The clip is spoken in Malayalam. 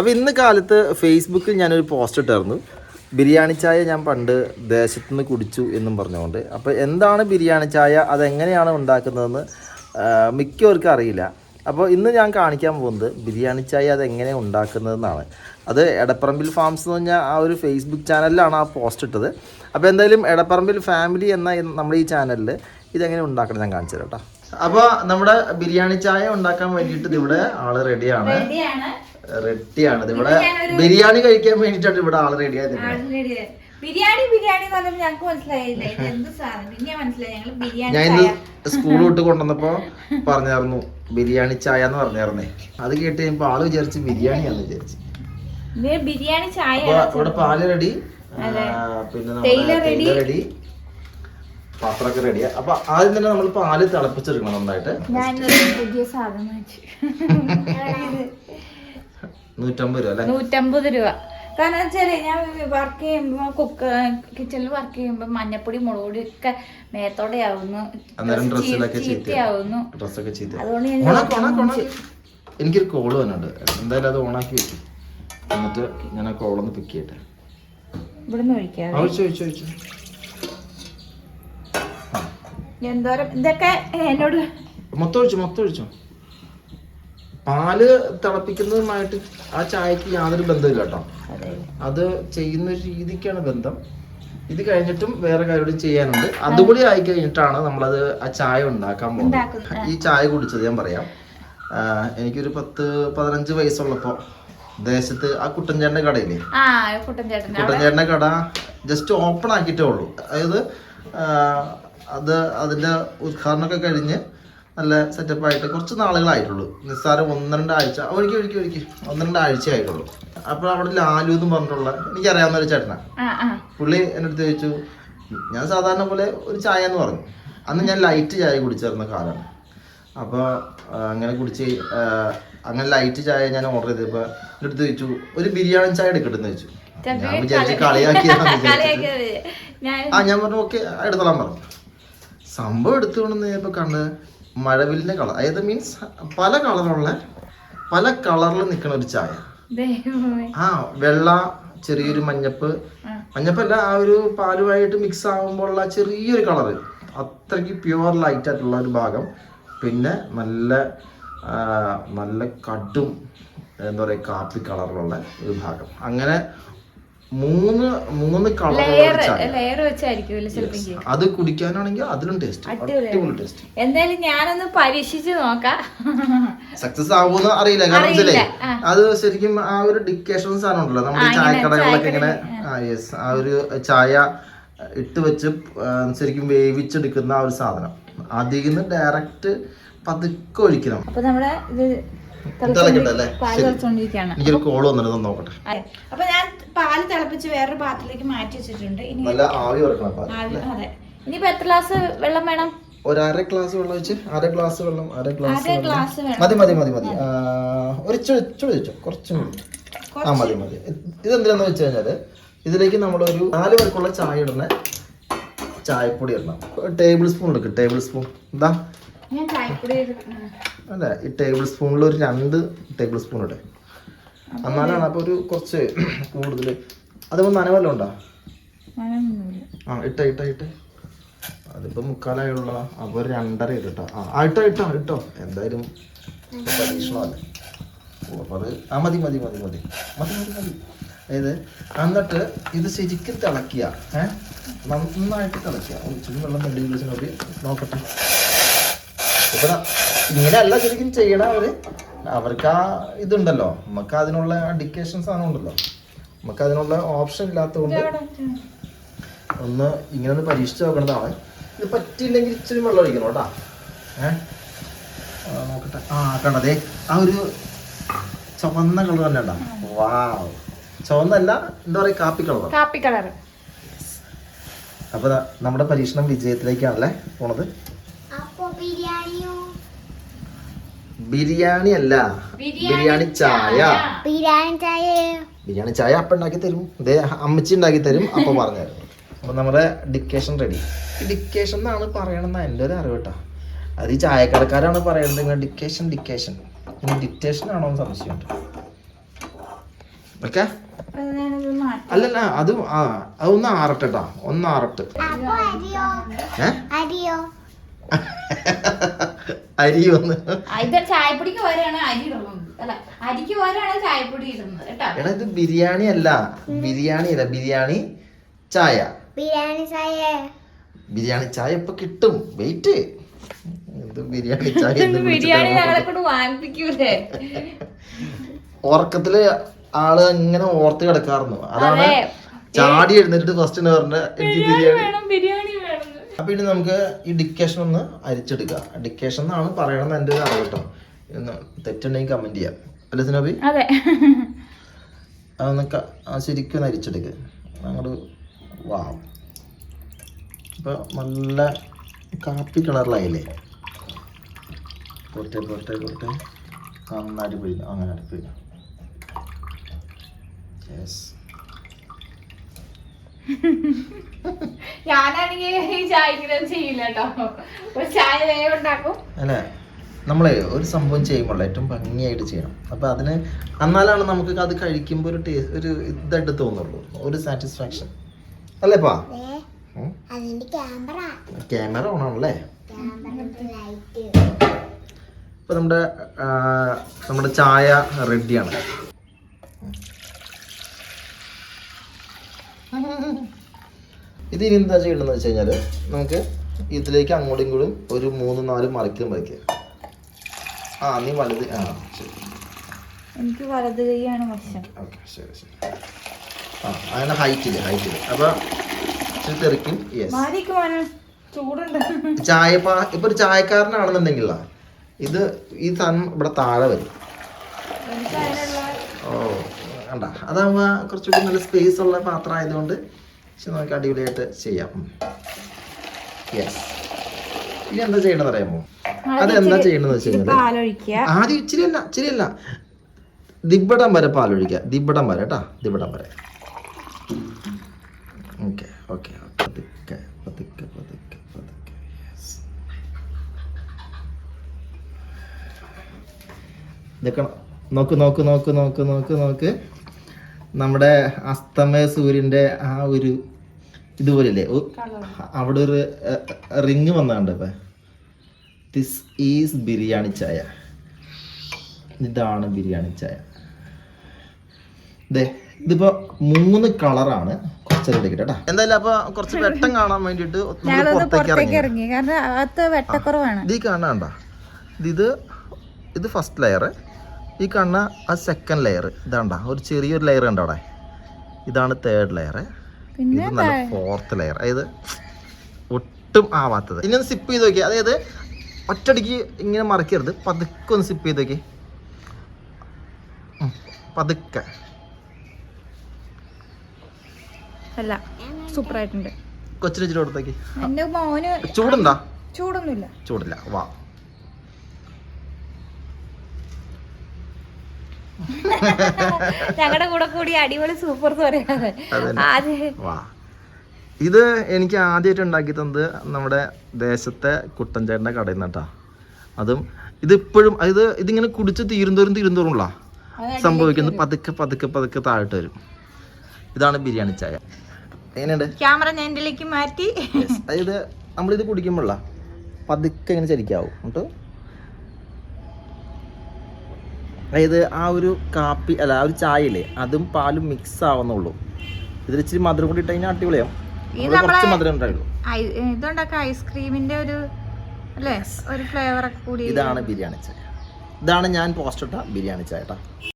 അപ്പോൾ ഇന്ന് കാലത്ത് ഫേസ്ബുക്കിൽ ഞാനൊരു പോസ്റ്റ് ഇട്ടായിരുന്നു ബിരിയാണി ചായ ഞാൻ പണ്ട് ദേശത്തു നിന്ന് കുടിച്ചു എന്നും പറഞ്ഞുകൊണ്ട്. അപ്പോൾ എന്താണ് ബിരിയാണി ചായ? അതെങ്ങനെയാണ് ഉണ്ടാക്കുന്നതെന്ന് മിക്കവർക്കും അറിയില്ല. അപ്പോൾ ഇന്ന് ഞാൻ കാണിക്കാൻ പോകുന്നത് ബിരിയാണി ചായ അതെങ്ങനെ ഉണ്ടാക്കുന്നതെന്നാണ്. അത് എടപ്പറമ്പിൽ ഫാംസ് എന്ന് പറഞ്ഞാൽ ആ ഒരു ഫേസ്ബുക്ക് ചാനലിലാണ് ആ പോസ്റ്റ് ഇട്ടത്. അപ്പോൾ എന്തായാലും എടപ്പറമ്പിൽ ഫാമിലി എന്ന നമ്മുടെ ഈ ചാനലിൽ ഇതെങ്ങനെ ഉണ്ടാക്കണം ഞാൻ കാണിച്ചു തരാം കേട്ടോ. അപ്പോൾ നമ്മുടെ ബിരിയാണി ചായ ഉണ്ടാക്കാൻ വേണ്ടിയിട്ട് ഇവിടെ ആൾ റെഡിയാണ് റെഡിയാണ് ഇവിടെ ബിരിയാണി കഴിക്കാൻ വേണ്ടിട്ടാണ് ഇവിടെ ആൾ റെഡി ആയത് ബിരിയാണി ബിരിയാണി ഞങ്ങൾക്ക് മനസ്സിലായില്ല? എന്ത് സാധനം? പിന്നെ മനസ്സിലായി. ഞങ്ങൾ ബിരിയാണി ഞാൻ ഇന്ന് സ്കൂൾ വിട്ട് കൊണ്ടുവന്നപ്പോ പറഞ്ഞായിരുന്നു ബിരിയാണി ചായ എന്ന് പറഞ്ഞായിരുന്നേ. അത് കേട്ട് കഴിയുമ്പോ ആൾ വിചാരിച്ച് ബിരിയാണിയാന്ന് വിചാരിച്ചു. ബിരിയാണി ചായ ഇവിടെ പാൽ റെഡി. പിന്നെ തേയില റെഡി. പാത്രമൊക്കെ റെഡിയാ. അപ്പൊ ആദ്യം തന്നെ നമ്മൾ പാൽ തിളപ്പിച്ചെടുക്കണം നന്നായിട്ട്. പുതിയ സാധനം നൂറ്റമ്പത് രൂപ അല്ലേ? നൂറ്റമ്പത് രൂപ. കാരണം വെച്ചാൽ ഞാൻ വർക്ക് ചെയ്യുമ്പോ കുക്ക് കിച്ചണിൽ വർക്ക് ചെയ്യുമ്പോ മഞ്ഞപ്പൊടി മുളക് പൊടി ഒക്കെ മേത്തോടെ ആവുന്നു. ചീത്തയാവുന്നു. അതുകൊണ്ട് എനിക്കൊരു കോൾ വന്നിട്ടുണ്ട്. എന്തായാലും അത് ഓണാക്കി വെച്ചു എന്നിട്ട് ഞാൻ ആ കോളൊന്ന് പിക്ക് ചെയ്യട്ടെ. ഇവിടുന്ന് ഒഴിച്ചു. എന്തോരം ഇതൊക്കെ എന്നോട് മൊത്തം ഒഴിച്ചു മൊത്തം ഒഴിച്ചു? പാൽ തിളപ്പിക്കുന്നതുമായിട്ട് ആ ചായക്ക് യാതൊരു ബന്ധമില്ല കേട്ടോ. അത്. ചെയ്യുന്ന രീതിക്കാണ് ബന്ധം. ഇത് കഴിഞ്ഞിട്ടും വേറെ കാര്യം ചെയ്യാനുണ്ട്. അതുകൂടി ആയി കഴിഞ്ഞിട്ടാണ് നമ്മളത് ആ ചായ ഉണ്ടാക്കാൻ പോകുന്നത്. ഈ ചായ കുടിച്ചത് ഞാൻ പറയാം. എനിക്കൊരു പത്ത് പതിനഞ്ച് വയസ്സുള്ളപ്പോ ദേശത്ത് ആ കുട്ടൻചേട്ടന്റെ കടയില്ലേ? കുട്ടൻചേട്ടന്റെ കട. ജസ്റ്റ് ഓപ്പൺ ആക്കിയിട്ടേ ഉള്ളൂ. അതായത് അത് അതിന്റെ ഉദ്ഘാടനമൊക്കെ കഴിഞ്ഞ് നല്ല സെറ്റപ്പ് ആയിട്ട് കുറച്ച് നാളുകളായിട്ടുള്ളൂ. നിസ്സാരം ഒന്ന് രണ്ടാഴ്ച. ഒരിക്കൽ ഒരിക്കൽ ഒരിക്കൽ ഒന്ന് രണ്ടാഴ്ച ആയിട്ടുള്ളൂ അപ്പോൾ അവിടെ ലാലു എന്ന് പറഞ്ഞിട്ടുള്ള എനിക്കറിയാവുന്ന ഒരു ചേട്ടനാണ് ആ ആ. പുള്ളി എന്റെ അടുത്ത് ചോദിച്ചു ഞാൻ സാധാരണ പോലെ ഒരു ചായ എന്ന് പറഞ്ഞു. അന്ന് ഞാൻ ലൈറ്റ് ചായ കുടിച്ചിരുന്ന കാലമാണ് അപ്പോൾ അങ്ങനെ കുടിച്ച് അങ്ങനെ ലൈറ്റ് ചായ ഞാൻ ഓർഡർ ചെയ്തപ്പോൾ എന്റെ അടുത്ത് ചോദിച്ചു ഒരു ബിരിയാണി ചായ എടുക്കട്ടെന്ന് ചോദിച്ചു. ഞാൻ വിചാരിച്ചു കളിയാക്കിയാന്ന് വിചാരിച്ചിട്ട്. കളിയാക്കിയത് ഞാൻ ആ ഞാൻ പറഞ്ഞു ഓക്കെ എടുത്തോളാൻ പറഞ്ഞു. സംഭവം എടുത്തുകൊണ്ടെന്ന് ഇപ്പൊ കണ്ട് മഴവില്ലിന്റെ കളർ. അതായത് മീൻസ് പല കളറുള്ള പല കളറിൽ നിൽക്കുന്ന ഒരു ചായ. ആ വെള്ള ചെറിയൊരു മഞ്ഞപ്പ്. മഞ്ഞപ്പല്ല ആ ഒരു പാലുമായിട്ട് മിക്സ് ആകുമ്പോഴുള്ള ചെറിയൊരു കളർ. അത്രയ്ക്ക് പ്യുവർ ലൈറ്റ് ആയിട്ടുള്ള ഒരു ഭാഗം. പിന്നെ നല്ല നല്ല കടും എന്താ പറയുക കാപ്പി കളറിലുള്ള ഒരു ഭാഗം. അങ്ങനെ മൂന്ന് മൂന്ന് കളർ അത് കുടിക്കാനാണെങ്കിൽ അതിലും ടേസ്റ്റ് അടിപൊളി ടേസ്റ്റ് എന്തായാലും ഞാനൊന്ന് പരീക്ഷിച്ചു നോക്കാം. സക്സസ് ആവുമെന്ന് അറിയില്ല. കാരണം വെച്ചാലേ അത് ശരിക്കും ആ ഒരു ഡിക്കേഷൻ സാധനം ഉണ്ടല്ലോ നമ്മുടെ ചായക്കടകളിലൊക്കെ ഇങ്ങനെ ആ യെസ് ആ ഒരു ചായ ഇട്ട് വെച്ച് ശരിക്കും വേവിച്ചെടുക്കുന്ന ആ ഒരു സാധനം. അതിൽ നിന്ന് ഡയറക്റ്റ് പതുക്കെ ഒഴിക്കണം. അപ്പൊ നമ്മുടെ ഇത് എനിക്കൊരു കോൾ വന്നിട്ട് നോക്കട്ടെ. അപ്പൊ ഞാൻ പാൽ തിളപ്പിച്ച് വേറൊരു പാത്രത്തിലേക്ക് മാറ്റി വെച്ചിട്ടുണ്ട്. ഇനി നല്ല ആവി വറക്കണം അതെ. ഇനിയിപ്പോ എത്ര ഗ്ലാസ് വെള്ളം വേണം? ഒരു അര ഗ്ലാസ് വെള്ളം ഒഴിച്ച് അര ഗ്ലാസ് വെള്ളം അര ഗ്ലാസ് മതി മതി മതി മതി. ഒരു ചുഴി വെച്ചോ. കുറച്ചും കൂടി ആ മതി മതി. ഇതെന്തിനാന്ന് വെച്ച് കഴിഞ്ഞാൽ ഇതിലേക്ക് നമ്മളൊരു നാല് പേർക്കുള്ള ചായ ഇടുന്ന ചായപ്പൊടി ഇടണം. ടേബിൾ സ്പൂൺ എടുക്കും ടേബിൾ സ്പൂൺ. എന്താ. അല്ല ഈ ടേബിൾ സ്പൂണിൽ ഒരു രണ്ട് ടേബിൾ സ്പൂൺ ഇടേ. എന്നാലാണ് അപ്പോൾ ഒരു കുറച്ച് കൂടുതൽ. അതിപ്പോ നനവല്ലോ ഉണ്ടോ. ആ ഇട്ട ഇട്ട ഇട്ട. അതിപ്പോ മുക്കാലായുള്ള. അപ്പൊ ഒരു രണ്ടര ഇട്ടോ. ആ ഇട്ടോ ഇട്ടോ ഇട്ടോ. എന്തായാലും പരീക്ഷണമല്ലേ. ഓ, അപ്പൊ അത് ആ മതി മതി മതി മതി. മതി മതി മതി. അതായത് എന്നിട്ട് ഇത് ശരിക്കും തിളക്കുക നന്നായിട്ട് നന്നായിട്ട് ഒരു ഒരിച്ചിരി വെള്ളം ഗ്ലാസ് നോക്കട്ടെ. ഇപ്പൊ ഇങ്ങനെയല്ല ശരിക്കും ചെയ്യണ അവർ. അവർക്ക് ആ ഇതുണ്ടല്ലോ. നമുക്ക് അതിനുള്ള ഡിക്കേഷൻ സാധനം ഉണ്ടല്ലോ. നമുക്ക് അതിനുള്ള ഓപ്ഷൻ ഇല്ലാത്തതുകൊണ്ട് ഒന്ന് ഇങ്ങനെ ഒന്ന് പരീക്ഷിച്ച് നോക്കണതാണ് ഇത് പറ്റിയില്ലെങ്കിൽ ഇച്ചിരി വെള്ളം ഒഴിക്കണം കേട്ടാ. ഏഹ് ആ, നോക്കട്ടെ. ആ കണ്ടതേ ആ ഒരു ചുവന്ന കളർ തന്നെ ഉണ്ടാ? വാ ചുവന്നല്ല എന്താ പറയുക കാപ്പി കളർ കാപ്പി കളർ അപ്പൊ നമ്മുടെ പരീക്ഷണം വിജയത്തിലേക്കാണല്ലേ പോണത്? ബിരിയാണി അല്ല. ബിരിയാണി ചായ. ബിരിയാണി ചായ ബിരിയാണി ചായ അപ്പൊ ഉണ്ടാക്കി തരും. ദേ അമ്മച്ചി ഉണ്ടാക്കി തരും. അപ്പൊ പറഞ്ഞു തരും അപ്പം നമ്മുടെ ഡിക്കേഷൻ റെഡി. ഈ ഡിക്കേഷൻ എന്നാണ് പറയണമെന്ന എന്റെ ഒരു അറിവ് കേട്ടോ. അത് ഈ ചായക്കടക്കാരാണ് പറയുന്നത് ഇങ്ങനെ ഡിക്കേഷൻ ഡിക്കേഷൻ. ഇനി ഡിക്റ്റേഷൻ ആണോ എന്ന് സംശയമുണ്ട്. ഓക്കെ? അല്ലല്ല അത് ആ അതൊന്ന് ആറട്ടെട്ടാ. ഒന്ന് ആറട്ട്. അപ്പൊ അരിയോ? ഏ? അരിയോ? അരി വന്ന്. ആ, ഇത് ചായപ്പൊടിക്ക് വരെയാണ് അരി ഇടുന്നത്. അല്ല അരിക്ക് വരെയാണ് ചായപ്പൊടി ഇടുന്നത് കേട്ടോ? എടാ ഇത് ബിരിയാണി അല്ല. ബിരിയാണി അല്ല. ബിരിയാണി ചായ. ബിരിയാണി ചായ. ബിരിയാണി ചായ ഇപ്പൊ കിട്ടും. വെയിറ്റ് ഇത് ബിരിയാണി ചായ എന്ന് ബിരിയാണി ഞങ്ങളെ കൊണ്ട് വാങ്ങിപ്പിക്കൂലേ? ഉറക്കത്തിൽ ആൾ ഇങ്ങനെ ഓർത്ത് കിടക്കാറുന്നു അതാണ് ചാടി എഴുന്നേറ്റ് ഫസ്റ്റ് പറഞ്ഞ എനിക്ക് ബിരിയാണി വേണം ബിരിയാണി അപ്പൊ ഇനി നമുക്ക് ഈ ഡിക്കേഷൻ ഒന്ന് അരിച്ചെടുക്കാം. ഡിക്കേഷൻ എന്നാണ് പറയണമെന്ന് എന്റെ ഒരു അറിവ് കേട്ടോ തെറ്റുണ്ടെങ്കിൽ കമന്റ് ചെയ്യാം. അല്ലേ സിനോബി? അതെ. അതൊന്ന് ശരിക്കും ഒന്ന് അരിച്ചെടുക്കുക അങ്ങോട്ട് വാ. ഇപ്പൊ നല്ല കാപ്പി കളറിലായില്ലേ? പൊട്ടെ പൊട്ടെ പൊട്ടെ. നന്നായിട്ട് പിഴിഞ്ഞു അങ്ങനെ പിഴിഞ്ഞു യെസ് ഞാനാണെങ്കിൽ ഈ ചായക്കിനെ ചെയ്യില്ല കേട്ടോ ഒരു ചായ വേഗം ഉണ്ടാക്കും. അല്ലേ? നമ്മളെ ഒരു സംഭവം ചെയ്യുമ്പോൾ ഏറ്റവും ഭംഗിയായിട്ട് ചെയ്യണം. അപ്പൊ അതിന് എന്നാലാണ് നമുക്ക് അത് കഴിക്കുമ്പോൾ ഒരു ടേസ്റ്റ് ഒരു ഇതായിട്ട് തോന്നുള്ളൂ. ഒരു സാറ്റിസ്ഫാക്ഷൻ അല്ലേപ്പാ ക്യാമറ ഓൺ ആണല്ലേ ഇപ്പൊ നമ്മുടെ നമ്മുടെ ചായ റെഡിയാണ് ഇത് ഇനി എന്താ ചെയ്യണമെന്ന് വെച്ച് കഴിഞ്ഞാൽ നമുക്ക് ഇതിലേക്ക് അങ്ങോട്ടും ഇങ്ങോട്ടും ഒരു മൂന്ന് നാല് മറിക്കൽ മറിക്കുക ആ നീ വലുത് ആ ശരി. എനിക്ക് വലത് കൈയാണ് വശം ഓക്കെ ശരി ശരി. ആ അങ്ങനെ ഹൈറ്റിൽ ഹൈറ്റിൽ അപ്പോൾ ഇച്ചിരി തെറിക്കും യെസ് ചായ ഇപ്പൊ ഒരു ചായക്കാരനാണെന്നുണ്ടെങ്കിലാ ഇത് ഈ സാധനം ഇവിടെ താഴെ വരും. ഓ കണ്ട അതാവുമ്പോ കുറച്ചുകൂടി നല്ല സ്പേസ് ഉള്ള പാത്രം ആയതുകൊണ്ട് പക്ഷെ നമുക്ക് അടിപൊളിയായിട്ട് ചെയ്യാം. യെസ് ഇനി എന്താ ചെയ്യണമെന്ന് അറിയാമോ? അത് എന്താ ചെയ്യണമെന്ന് വെച്ച് കഴിഞ്ഞാൽ ആദ്യം ഇച്ചിരി അല്ല ഇച്ചിരി അല്ല. ദിബടം വരെ പാലൊഴിക്കുക. ദിബടം വരെ കേട്ടാ ദിബടം വരെ. ഓക്കെ ഓക്കെ പതുക്കെ പതുക്കെ പതുക്കെ പതുക്കെ. ഇതൊക്കെ നോക്ക് നോക്ക് നോക്ക് നോക്ക് നോക്ക് നോക്ക്. നമ്മുടെ അസ്തമയ സൂര്യന്റെ ആ ഒരു ഇതുപോലെയല്ലേ? അവിടെ ഒരു റിങ് വന്നാണ്ട് ഇപ്പൊ. ദിസ് ഈസ് ബിരിയാണി ചായ. ഇതാണ് ബിരിയാണി ചായ. ദേ ഇതിപ്പോ മൂന്ന് കളറാണ് എന്തായാലും അപ്പൊ കുറച്ച് വെട്ടം കാണാൻ വേണ്ടിട്ട് പുറത്തേക്ക് ഇറങ്ങി. കാരണം ഇത് കാണാണ്ട ഇത് ഇത് ഫസ്റ്റ് ലെയർ ഈ കാണുന്ന ആ സെക്കൻഡ് ലെയർ ഇതാണ്ട ഒരു ചെറിയൊരു ലെയർ ഉണ്ട് അവിടെ? ഇതാണ് തേർഡ് ലെയർ നല്ല ഫോർത്ത് ലെയർ അതായത് ഒട്ടും ആവാത്തത്. ഇനി ഒന്ന് സിപ്പ് ചെയ്ത് നോക്കിയാൽ അതായത് ഒറ്റടിക്ക് ഇങ്ങനെ മറക്കരുത്. പതുക്കെ ഒന്ന് സിപ്പ് ചെയ്ത് നോക്കി പതുക്കെ. അല്ല സൂപ്പർ ആയിട്ടുണ്ട്. കൊച്ചിന് ചൂട് കൊടുത്തേക്ക്. ചൂടുണ്ടാ? ചൂടൊന്നുമില്ല. ചൂടില്ല. വാ. ഞങ്ങളുടെ കൂടെ കൂടി അടിപൊളി സൂപ്പർ. വാ. ഇത് എനിക്ക് ആദ്യമായിട്ട് ഉണ്ടാക്കി തന്നത് നമ്മുടെ ദേശത്തെ കുട്ടൻചേട്ടന്റെ കടയിൽ നിന്നാട്ടാ അതും ഇതിപ്പോഴും ഇപ്പോഴും ഇത് ഇതിങ്ങനെ കുടിച്ച് തീരുന്തോറും തീരുന്തോറും ഉള്ള സംഭവിക്കുന്നത് പതുക്കെ പതുക്കെ പതുക്കെ താഴോട്ട് വരും. ഇതാണ് ബിരിയാണി ചായ. എങ്ങനെയുണ്ട്? ക്യാമറ ഞാൻ മാറ്റി. അതായത് നമ്മളിത് കുടിക്കുമ്പോഴല്ല പതുക്കെ ഇങ്ങനെ ചരിക്കാവും കേട്ടോ അതായത് ആ ഒരു കാപ്പി അല്ല ആ ഒരു ചായയില്ലേ അതും പാലും മിക്സ് ആവുന്നുള്ളൂ. ഇതിൽ ഇച്ചിരി മധുരം കൂടി ഇട്ട് കഴിഞ്ഞാൽ അടിപൊളിയാവും. കുറച്ച് മധുരം ഉണ്ടായുള്ളൂ ഐസ്ക്രീമിന്റെ ഒരു അല്ലേ ഒരു ഫ്ലേവർ കൂടി ഇതാണ് ബിരിയാണി ചായ. ഇതാണ് ഞാൻ പോസ്റ്റ് ഇട്ട ബിരിയാണി ചായ